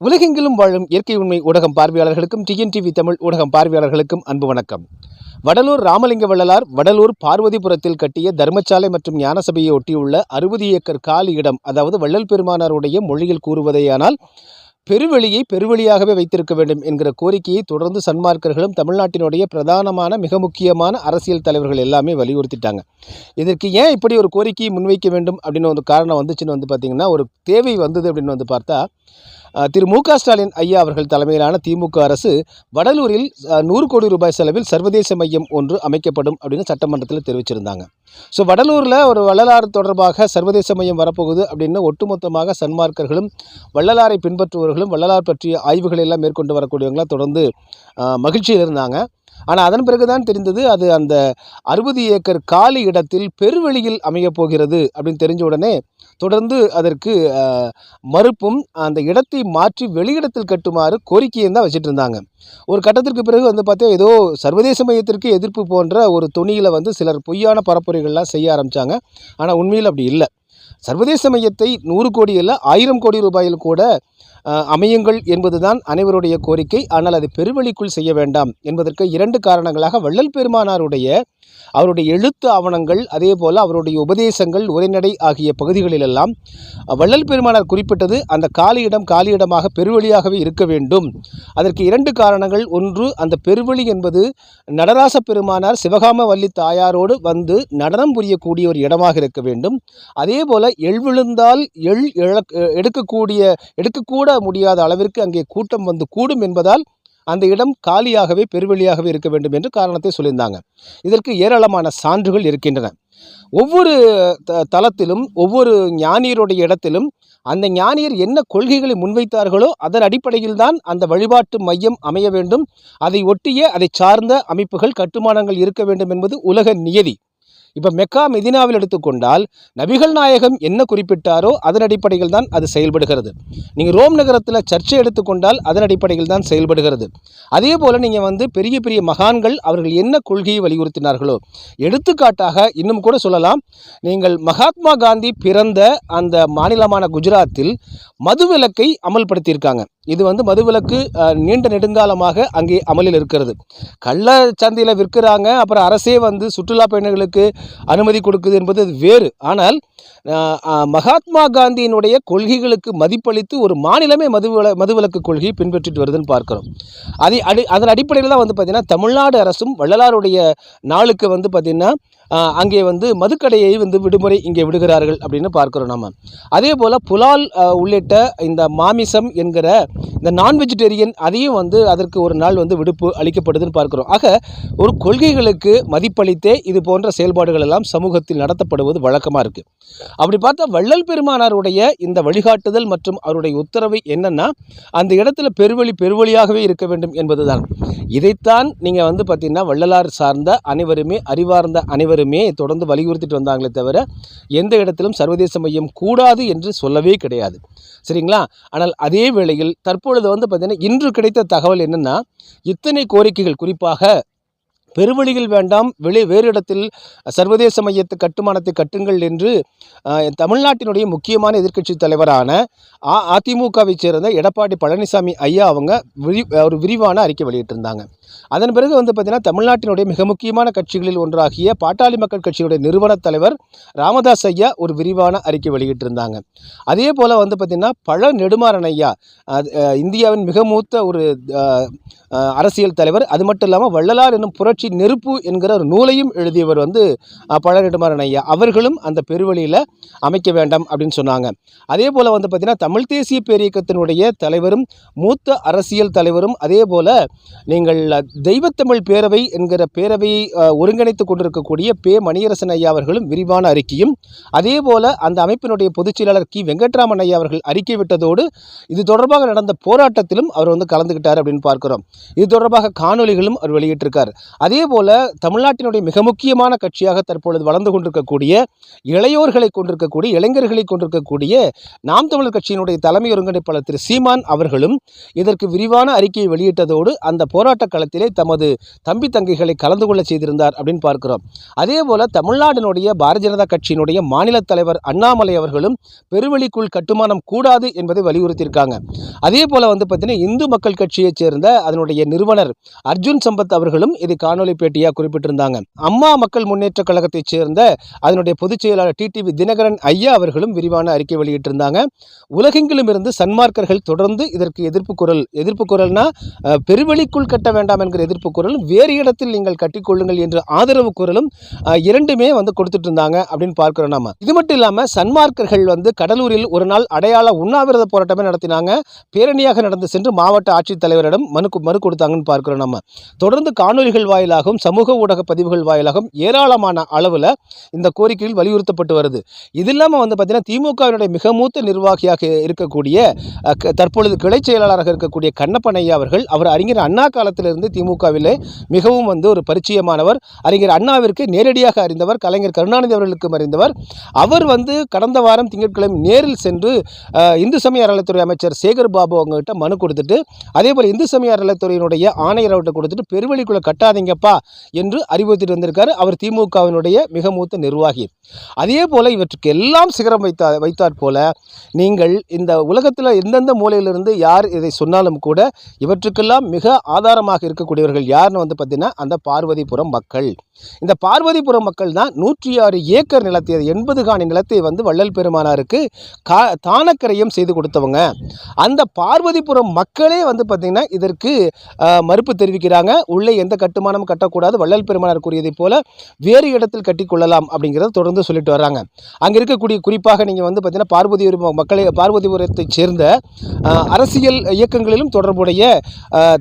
உலகெங்கிலும் வாழும் இயற்கை உண்மை ஊடகம் பார்வையாளர்களுக்கும் டிஎன்டிவி தமிழ் ஊடகம் பார்வையாளர்களுக்கும் அன்பு வணக்கம். வடலூர் ராமலிங்க வள்ளலார் வடலூர் பார்வதிபுரத்தில் கட்டிய தர்மசாலை மற்றும் ஞானசபையை ஒட்டியுள்ள அறுபது ஏக்கர் காலி இடம் அதாவது வள்ளல் பெருமானாருடைய மொழியில் கூறுவதேயானால் பெருவெளியை பெருவெளியாகவே வைத்திருக்க வேண்டும் என்கிற கோரிக்கையை தொடர்ந்து சன்மார்க்கர்களும் தமிழ்நாட்டினுடைய பிரதானமான மிக முக்கியமான அரசியல் தலைவர்கள் எல்லாமே வலியுறுத்திட்டாங்க. இதற்கு ஏன் இப்படி ஒரு கோரிக்கையை முன்வைக்க வேண்டும் அப்படின்னு ஒரு காரணம் வந்துச்சுன்னு வந்து பார்த்திங்கன்னா ஒரு தேவை வந்தது அப்படின்னு வந்து பார்த்தா திரு மு க ஸ்டாலின் ஐயா அவர்கள் தலைமையிலான திமுக அரசு வடலூரில் நூறு கோடி ரூபாய் செலவில் சர்வதேச மையம் ஒன்று அமைக்கப்படும் அப்படின்னு சட்டமன்றத்தில் தெரிவிச்சிருந்தாங்க. ஸோ வடலூரில் ஒரு வள்ளலாறு தொடர்பாக சர்வதேச மையம் வரப்போகுது அப்படின்னு ஒட்டுமொத்தமாக சன்மார்க்கர்களும் வள்ளலாரை அவர்களும் வள்ளலார் பற்றிய ஆய்வுகளை எல்லாம் மேற்கொண்டு வரக்கூடியவங்களாம் தொடர்ந்து மகிழ்ச்சியில் இருந்தாங்க. ஆனால் அதன் பிறகுதான் தெரிந்தது அது அந்த அறுபது ஏக்கர் காலி இடத்தில் பெருவெளியில் அமையப் போகிறது அப்படின்னு தெரிஞ்ச உடனே தொடர்ந்து அதற்கு மறுப்பும் அந்த இடத்தை மாற்றி வெளியிடத்தில் கட்டுமாறு கோரிக்கையும் தான் வச்சுட்டு இருந்தாங்க. ஒரு கட்டத்திற்கு பிறகு வந்து பார்த்தா ஏதோ சர்வதேச மையத்திற்கு எதிர்ப்பு போன்ற ஒரு துணியில் வந்து சிலர் பொய்யான பரப்புரைகள்லாம் செய்ய ஆரம்பித்தாங்க ஆனால் உண்மையில் அப்படி இல்லை. சர்வதேச மையத்தை நூறு கோடி இல்லை ஆயிரம் கோடி ரூபாயில் கூட அமையுங்கள் என்பதுதான் அனைவருடைய கோரிக்கை. ஆனால் அது பெருவெளிக்குள் செய்ய வேண்டாம் என்பதற்கு இரண்டு காரணங்களாக வள்ளல் பெருமானாருடைய அவருடைய எழுத்து ஆவணங்கள் அதே போல் அவருடைய உபதேசங்கள் உரைநடை ஆகிய பகுதிகளிலெல்லாம் வள்ளல் பெருமானார் குறிப்பிட்டது அந்த காலியிடம் காலியிடமாக பெருவெளியாகவே இருக்க வேண்டும். அதற்கு இரண்டு காரணங்கள். ஒன்று அந்த பெருவெளி என்பது நடராச பெருமானார் சிவகாம வள்ளி தாயாரோடு வந்து நடனம் புரியக்கூடிய ஒரு இடமாக இருக்க வேண்டும். அதே போல் எள் விழுந்தால் எள் எடுக்கக்கூடிய எடுக்கக்கூட முடியாத அளவிற்கு அங்கே கூட்டம் வந்து கூடும் என்பதால் அந்த இடம் காலியாகவே பெருவெளியாகவே இருக்க வேண்டும் என்று காரணத்தை சொல்லியிருந்தாங்க. இதற்கு ஏராளமான சான்றுகள் இருக்கின்றன. ஒவ்வொரு த ஒவ்வொரு ஞானியருடைய இடத்திலும் அந்த ஞானியர் என்ன கொள்கைகளை முன்வைத்தார்களோ அதன் அடிப்படையில் தான் அந்த வழிபாட்டு மையம் அமைய வேண்டும். அதை ஒட்டிய அதை சார்ந்த அமைப்புகள் கட்டுமானங்கள் இருக்க வேண்டும் என்பது உலக நியதி. இப்போ மெக்கா மெதினாவில் எடுத்துக்கொண்டால் நபிகள் நாயகம் என்ன குறிப்பிட்டாரோ அதன் அடிப்படையில் தான் அது செயல்படுகிறது. நீங்கள் ரோம் நகரத்தில் சர்ச்சை எடுத்துக்கொண்டால் அதன் அடிப்படையில் தான் செயல்படுகிறது. அதே போல் நீங்கள் வந்து பெரிய பெரிய மகான்கள் அவர்கள் என்ன கொள்கையை வலியுறுத்தினார்களோ எடுத்துக்காட்டாக இன்னும் கூட சொல்லலாம் நீங்கள் மகாத்மா காந்தி பிறந்த அந்த மாநிலமான குஜராத்தில் மதுவிலக்கை அமல்படுத்தியிருக்காங்க. இது வந்து மதுவிலக்கு நீண்ட நெடுங்காலமாக அங்கே அமலில் இருக்கிறது. கள்ள சந்தையில் விற்கிறாங்க அப்புறம் அரசே வந்து சுற்றுலா பயணிகளுக்கு அனுமதி கொடுக்குது என்பது அது வேறு. ஆனால் மகாத்மா காந்தியினுடைய கொள்கைகளுக்கு மதிப்பளித்து ஒரு மாநிலமே மதுவில மதுவிலக்கு கொள்கையை பின்பற்றிட்டு வருதுன்னு பார்க்குறோம். அதை அடி அதன் அடிப்படையில் தான் வந்து பார்த்திங்கன்னா தமிழ்நாடு அரசும் வள்ளலாருடைய நாளுக்கு வந்து பார்த்திங்கன்னா அங்கே வந்து மதுக்கடையை வந்து விடுமுறை இங்கே விடுகிறார்கள் அப்படின்னு பார்க்குறோம் நம்ம அதே போல் புலால் உள்ளிட்ட இந்த மாமிசம் என்கிற இந்த நான் வெஜிடேரியன் அதையும் வந்து அதற்கு ஒரு நாள் வந்து விடுப்பு அளிக்கப்படுதுன்னு பார்க்குறோம். ஆக ஒரு கொள்கைகளுக்கு மதிப்பளித்தே இது போன்ற செயல்பாடுகள் எல்லாம் சமூகத்தில் நடத்தப்படுவது வழக்கமாக இருக்குது அப்படி பார்த்தா வள்ளல் பெருமானாருடைய இந்த வழிகாட்டுதல் மற்றும் அவருடைய உத்தரவு என்னன்னா அந்த இடத்துல பெருவழி பெருவழியாகவே இருக்க வேண்டும் என்பதுதான். இதைத்தான் நீங்கள் வந்து பார்த்தீங்கன்னா வள்ளலார் சார்ந்த அனைவருமே அறிவார்ந்த அனைவரும் தொடர்ந்து வலியுறுத்திட்டு வந்தாங்களே தவிர எந்த இடத்திலும் சர்வதேச மையம் கூடாது என்று சொல்லவே கிடையாது. சரிங்களா? ஆனால் அதே வேளையில் தற்பொழுது வந்து பார்த்திங்கன்னா இன்று கிடைத்த தகவல் என்னென்னா இத்தனை கோரிக்கைகள் குறிப்பாக பெருவழிகள் வேண்டாம் வெளி வேறு இடத்தில் சர்வதேச மையத்து கட்டுமானத்தை கட்டுங்கள் என்று தமிழ்நாட்டினுடைய முக்கியமான எதிர்க்கட்சி தலைவரான அ அதிமுகவை சேர்ந்த எடப்பாடி பழனிசாமி ஐயா அவங்க விரி ஒரு விரிவான அறிக்கை வெளியிட்டிருந்தாங்க. அதன் பிறகு வந்து பார்த்திங்கன்னா தமிழ்நாட்டினுடைய மிக முக்கியமான கட்சிகளில் ஒன்றாகிய பாட்டாளி மக்கள் கட்சியுடைய நிறுவன தலைவர் ராமதாஸ் ஐயா ஒரு விரிவான அறிக்கை வெளியிட்டிருந்தாங்க. அதே போல் வந்து பார்த்திங்கன்னா பழ நெடுமாறன் ஐயா அது, இந்தியாவின் மிக மூத்த ஒரு அரசியல் தலைவர் அது மட்டும் இல்லாமல் வள்ளலார் என்னும் புரட்சி நெருப்பு என்கிற ஒரு நூலையும் எழுதியவர் வந்து பழனிடுமாறன் ஐயா. அவர்களும் அந்த பெருவழியில் அமைக்க வேண்டாம் அப்படின்னு சொன்னாங்க. அதே போல் வந்து பார்த்திங்கன்னா தமிழ் தேசிய பேரியக்கத்தினுடைய தலைவரும் மூத்த அரசியல் தலைவரும் அதே போல் நீங்கள் தெய்வத்தமிழ் பேரவை என்கிற பேரவையை ஒருங்கிணைத்து கொண்டிருக்கக்கூடிய பே. மணியரசன் ஐயா அவர்களும் விரிவான அறிக்கையும் அதே போல் அந்த அமைப்பினுடைய பொதுச் செயலாளர் கி. வெங்கட்ராமன் ஐயா அவர்கள் அறிக்கை விட்டதோடு இது தொடர்பாக நடந்த போராட்டத்திலும் அவர் வந்து கலந்துக்கிட்டார் அப்படின்னு பார்க்கிறோம். இது தொடர்பாக காணொளிகளும் அவர் வெளியிட்டிருக்கார். அதே போல் தமிழ்நாட்டினுடைய மிக முக்கியமான கட்சியாக தற்பொழுது வளர்ந்து கொண்டிருக்கக்கூடிய இளையோர்களை கொண்டிருக்கக்கூடிய இளைஞர்களை கொண்டிருக்கக்கூடிய நாம் தமிழர் கட்சியினுடைய தலைமை ஒருங்கிணைப்பாளர் திரு சீமான் அவர்களும் இதற்கு விரிவான அறிக்கையை வெளியிட்டதோடு அந்த போராட்ட களத்திலே தமது தம்பி தங்கைகளை கலந்து கொள்ள செய்திருந்தார் அப்படின்னு பார்க்கிறோம். அதே போல் தமிழ்நாட்டினுடைய பாரதிய ஜனதா கட்சியினுடைய மாநில தலைவர் அண்ணாமலை அவர்களும் பெருவெளிக்குள் கட்டுமானம் கூடாது என்பதை வலியுறுத்தியிருக்காங்க. அதே போல் வந்து பார்த்தீங்கன்னா இந்து மக்கள் கட்சியைச் சேர்ந்த அதனுடைய நிறுவனர் அர்ஜுன் சம்பத் அவர்களும் இது காணொலி பேட்டியாக குறிப்பிட்டிருந்தாங்க. அம்மா மக்கள் முன்னேற்ற கழகத்தைச் சேர்ந்த அதனுடைய பொதுச் செயலாளர் டிடிவி தினகரன் ஐயா அவர்களும் விரிவான அறிக்கை வெளியிட்டிருந்தாங்க. உலகெங்கிலும் இருந்து சன்மார்க்கர்கள் தொடர்ந்து இதற்கு எதிர்ப்பு குரல் எதிர்ப்பு குரல்னா பெருவெளிக்குள் கட்ட வேண்டாம் என்கிற எதிர்ப்பு குரல் வேறு இடத்தில் நீங்கள் கட்டிக்கொள்ளுங்கள் என்ற ஆதரவு குரலும் இரண்டுமே வந்து கொடுத்துட்டு இருந்தாங்க அப்படின்னு பார்க்கிறோம் நாம. இது மட்டும் இல்லாமல் சன்மார்க்கர்கள் வந்து கடலூரில் ஒரு நாள் அடையாள உண்ணாவிரத போராட்டமே நடத்தினாங்க. பேரணியாக நடந்து சென்று மாவட்ட ஆட்சித்தலைவரிடம் மனு கு- மனு கொடுத்தாங்கன்னு பார்க்கிறோம் நம்ம தொடர்ந்து காணொலிகள் வாயிலாகவும் சமூக ஊடக பதிவுகள் வாயிலாகவும் ஏராளமான அளவில் இந்த கோரிக்கைகள் வலியுறுத்தப்பட்டு வருது. இது இல்லாமல் வந்து பார்த்தீங்கன்னா திமுகவினுடைய மிக மூத்த நிர்வாகியாக இருக்கக்கூடிய க- தற்பொழுது கிளை செயலாளராக இருக்கக்கூடிய கண்ணப்பனையா அவர்கள் அவர் அறிஞர் அண்ணா காலத்திலிருந்து திமுகவிலே மிகவும் வந்து ஒரு பரிச்சயமானவர். அறிஞர் அண்ணாவிற்கு நேரடியாக அறிந்தவர் கலைஞர் கருணாநிதி அவர்களுக்கும் அறிந்தவர். அவர் வந்து கடந்த வாரம் திங்கட்கிழமை நேரில் சென்று இந்து சமய அறநிலைத்துறை அமைச்சர் சேகர் பாபு அவங்ககிட்ட மனு கொடுத்துட்டு அதே போல் இந்து சமய அறநிலைத்துறையினுடைய ஆணையர் அவர்கிட்ட கொடுத்துட்டு கட்டாதீங்க கட்டாதீங்கப்பா என்று அறிவுறுத்திட்டு வந்திருக்காரு. அவர் திமுகவினுடைய மிக மூத்த நிர்வாகி. அதே போல் இவற்றுக்கு எல்லாம் சிகரம் வைத்தா வைத்தாற் போல நீங்கள் இந்த உலகத்தில் எந்தெந்த மூலையிலிருந்து யார் இதை சொன்னாலும் கூட இவற்றுக்கெல்லாம் மிக ஆதாரமாக இருக்கக்கூடியவர்கள் யாருன்னு வந்து பார்த்தீங்கன்னா அந்த பார்வதிபுரம் மக்கள். இந்த பார்வதிபுரம் மக்கள் தான் நூற்றி ஆறு ஏக்கர் நிலத்தை எண்பது காணி நிலத்தை வந்து வள்ளல் பெருமானாருக்கு கா தானக்கரையும் செய்து கொடுத்தவங்க. அந்த பார்வதிபுரம் மக்களே வந்து பார்த்திங்கன்னா இதற்கு மறுப்பு தெரிவிக்கிறாங்க. உள்ளே எந்த கட்டுமானமும் கட்டக்கூடாது. வள்ளல் பெருமானார் கூறியதைப் போல வேறு இடத்தில் கட்டிக்கொள்ளலாம் அப்படிங்கிறத தொடர்ந்து சொல்லிட்டு வர்றாங்க. அங்கே இருக்கக்கூடிய குறிப்பாக நீங்கள் வந்து பார்த்தீங்கன்னா பார்வதிபுரம் மக்களை பார்வதிபுரத்தைச் சேர்ந்த அரசியல் இயக்கங்களிலும் தொடர்புடைய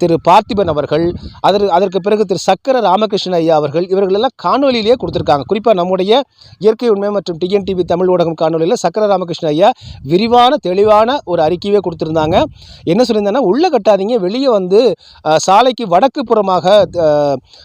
திரு பார்த்திபன் அவர்கள் அதற்கு அதற்கு பிறகு திரு சக்கர ராமகிருஷ்ண ஐயா அவர்கள் இவர்களெல்லாம் காணொலியிலேயே கொடுத்துருக்காங்க. குறிப்பாக நம்முடைய இயற்கை உண்மை மற்றும் டிஎன்டிவி தமிழ் ஊடகம் காணொலியில் சக்கர ராமகிருஷ்ண ஐயா விரிவான தெளிவான ஒரு அறிக்கையே கொடுத்துருந்தாங்க. என்ன சொல்லியிருந்தாங்கன்னா உள்ளே கட்டாதீங்க வெளியே வந்து சாலைக்கு வடக்கு புறமாக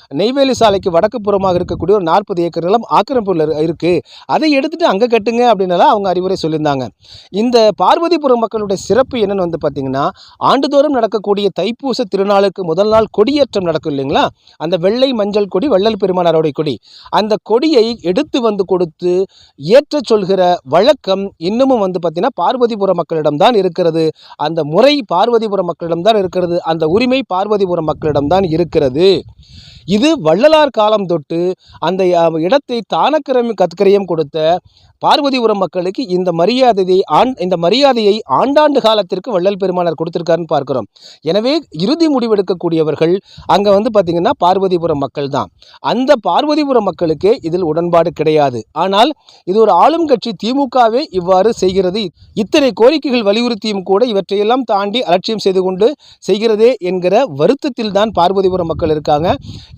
நெய்வேலி சாலைக்கு வடக்கு புறமாக இருக்கக்கூடிய ஒரு நாற்பது ஏக்கர் நிலம் ஆக்கிரமிப்பில் இரு- இருக்கு. அதை எடுத்துட்டு அங்கே கட்டுங்க அப்படின்னலாம் அவங்க அறிவுரை சொல்லியிருந்தாங்க. இந்த பார்வதிபுரம் மக்களுடைய சிறப்பு என்னன்னு வந்து பார்த்தீங்கன்னா ஆண்டுதோறும் நடக்கக்கூடிய தைப்பூச திருநாளுக்கு முதல் நாள் கொடியேற்றம் நடக்கும் இல்லைங்களா? அந்த வெள்ளை மஞ்சள் கொடி வள்ளல் பெருமானாரோடைய கொடி. அந்த கொடியை எடுத்து வந்து கொடுத்து ஏற்றச் சொல்கிற வழக்கம் இன்னமும் வந்து பார்த்தீங்கன்னா பார்வதிபுரம் மக்களிடம்தான் இருக்கிறது. அந்த முறை பார்வதிபுரம் மக்களிடம்தான் இருக்கிறது. அந்த உரிமை பார்வதிபுரம் மக்களிடம்தான் இருக்கிறது. இது வள்ளலார் காலம் தொட்டு அந்த இடத்தை தானக்கிரமி கத்கரியம் கொடுத்த பார்வதிபுரம் மக்களுக்கு இந்த மரியாதையை ஆண் இந்த மரியாதையை ஆண்டாண்டு காலத்திற்கு வள்ளல் பெருமானார் கொடுத்திருக்காருன்னு பார்க்கிறோம். எனவே இறுதி முடிவெடுக்கக்கூடியவர்கள் அங்கே வந்து பார்த்திங்கன்னா பார்வதிபுரம் மக்கள் தான். அந்த பார்வதிபுரம் மக்களுக்கே இதில் உடன்பாடு கிடையாது. ஆனால் இது ஒரு ஆளும் கட்சி திமுகவே இவ்வாறு செய்கிறது. இத்தனை கோரிக்கைகள் வலியுறுத்தியும் கூட இவற்றையெல்லாம் தாண்டி அலட்சியம் செய்து கொண்டு செய்கிறதே என்கிற வருத்தத்தில் தான் பார்வதிபுரம் மக்கள் இருக்காங்க.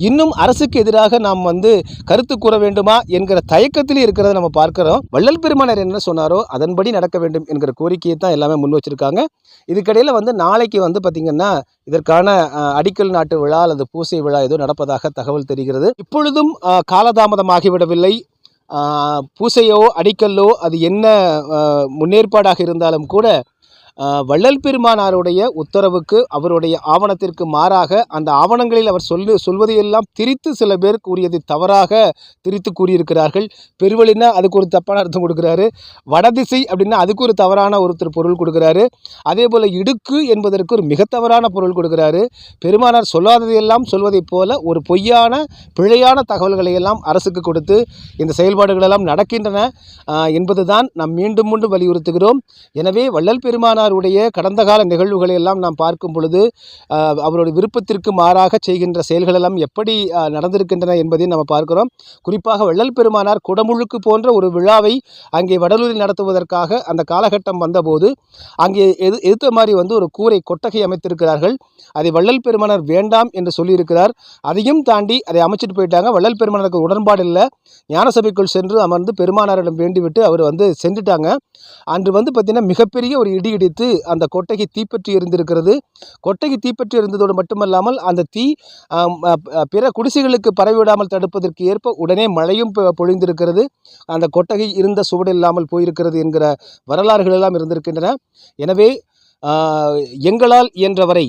இன்னும் அரசுக்கு எதிராக நாம் வந்து கருத்து கூற வேண்டுமா என்கிற தயக்கத்திலே இருக்கிறத நம்ம பார்க்கிறோம். வள்ளல் பெருமானர் என்ன சொன்னாரோ அதன்படி நடக்க வேண்டும் என்கிற கோரிக்கையை தான் எல்லாமே முன் வச்சிருக்காங்க. இதுக்கிடையில் வந்து நாளைக்கு வந்து பார்த்திங்கன்னா இதற்கான அடிக்கல் நாட்டு விழா அல்லது பூசை விழா ஏதோ நடப்பதாக தகவல் தெரிகிறது. இப்பொழுதும் காலதாமதமாகிவிடவில்லை. பூசையோ அடிக்கல்லோ அது என்ன முன்னேற்பாடாக இருந்தாலும் கூட வள்ளல் பெருமானாருடைய உத்தரவுக்கு அவருடைய ஆவணத்திற்கு மாறாக அந்த ஆவணங்களில் அவர் சொல்லு சொல்வதையெல்லாம் திரித்து சில பேர் கூறியதை தவறாக திரித்து கூறியிருக்கிறார்கள். பெருவழினா அதுக்கு ஒரு தப்பான அர்த்தம் கொடுக்குறாரு. வடதிசை அப்படின்னா அதுக்கு ஒரு தவறான ஒருத்தர் பொருள் கொடுக்குறாரு. அதே போல் இடுக்கு என்பதற்கு ஒரு மிக தவறான பொருள் கொடுக்குறாரு. பெருமானார் சொல்லாததையெல்லாம் சொல்வதைப் போல ஒரு பொய்யான பிழையான தகவல்களை எல்லாம் அரசுக்கு கொடுத்து இந்த செயல்பாடுகளெல்லாம் நடக்கின்றன. என்பதுதான் நாம் மீண்டும் மீண்டும் வலியுறுத்துகிறோம். எனவே வள்ளல் பெருமானாருடைய கடந்த கால நிகழ்வுகளை எல்லாம் நாம் பார்க்கும் பொழுது அவருடைய விருப்பத்திற்கு மாறாக செய்கின்ற செயல்கள் எல்லாம் எப்படி நடந்திருக்கின்றன என்பதையும் நம்ம பார்க்கிறோம். குறிப்பாக வள்ளல் பெருமானார் குடமுழுக்கு போன்ற ஒரு விழாவை அங்கே வடலூரில் நடத்துவதற்காக அந்த காலகட்டம் வந்தபோது அங்கே எது எதிர்த்த மாதிரி வந்து ஒரு கூரை கொட்டகை அமைத்திருக்கிறார்கள். அதை வள்ளல் பெருமானார் வேண்டாம் என்று சொல்லியிருக்கிறார். அதையும் தாண்டி அதை அமைச்சிட்டு போயிட்டாங்க. வள்ளல் பெருமானருக்கு உடன்பாடு இல்லை. ஞானசபைக்குள் சென்று அமர்ந்து பெருமானாரிடம் வேண்டிவிட்டு அவர் வந்து சென்றுட்டாங்க. அன்று வந்து பார்த்திங்கன்னா மிகப்பெரிய ஒரு இடி இடி அடுத்து அந்த கொட்டகை தீப்பற்றி இருந்திருக்கிறது கொட்டகை தீப்பற்றி இருந்ததோடு மட்டுமல்லாமல் அந்த தீ பிற குடிசைகளுக்கு பரவிவிடாமல் தடுப்பதற்கு ஏற்ப உடனே மழையும் பொழிந்திருக்கிறது. அந்த கொட்டகை இருந்த சுவடு இல்லாமல் போயிருக்கிறது என்கிற வரலாறுகள் எல்லாம் இருந்திருக்கின்றன. எனவே எங்களால் இயன்றவரை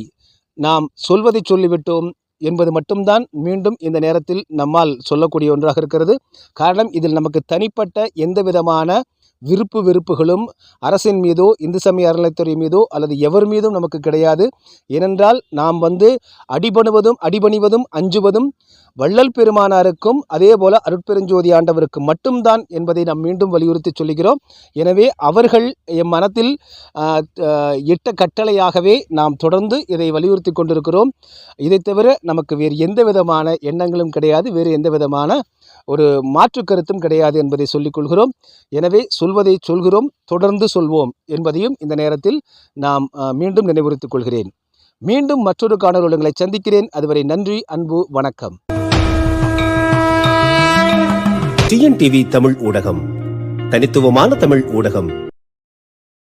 நாம் சொல்வதை சொல்லிவிட்டோம் என்பது மட்டும்தான் மீண்டும் இந்த நேரத்தில் நம்மால் சொல்லக்கூடிய ஒன்றாக இருக்கிறது. காரணம் இதில் நமக்கு தனிப்பட்ட எந்த விதமான விருப்பு வெறுப்புகளும் அரசின் மீதோ இந்து சமய அறநிலைத்துறை மீதோ அல்லது எவர் மீதும் நமக்கு கிடையாது. ஏனென்றால் நாம் வந்து அடிபணுவதும் அடிபணிவதும் அஞ்சுவதும் வள்ளல் பெருமானாருக்கும் அதே போல அருட்பெருஞ்சோதி ஆண்டவருக்கு மட்டும்தான் என்பதை நாம் மீண்டும் வலியுறுத்தி சொல்லுகிறோம். எனவே அவர்கள் எம் மனத்தில் இட்ட கட்டளையாகவே நாம் தொடர்ந்து இதை வலியுறுத்தி கொண்டிருக்கிறோம். இதை தவிர நமக்கு வேறு எந்த விதமான எண்ணங்களும் கிடையாது. வேறு எந்த விதமான ஒரு மாற்று கருத்தும் கிடையாது என்பதை சொல்லிக் கொள்கிறோம். எனவே சொல்வதை சொல்கிறோம் தொடர்ந்து சொல்வோம் என்பதையும் இந்த நேரத்தில் நாம் மீண்டும் நினைவுறுத்திக் கொள்கிறேன். மீண்டும் மற்றொரு காணொலி உங்களை சந்திக்கிறேன். அதுவரை நன்றி அன்பு வணக்கம். டிஎன்டிவி தமிழ் ஊடகம். தனித்துவமான தமிழ் ஊடகம்.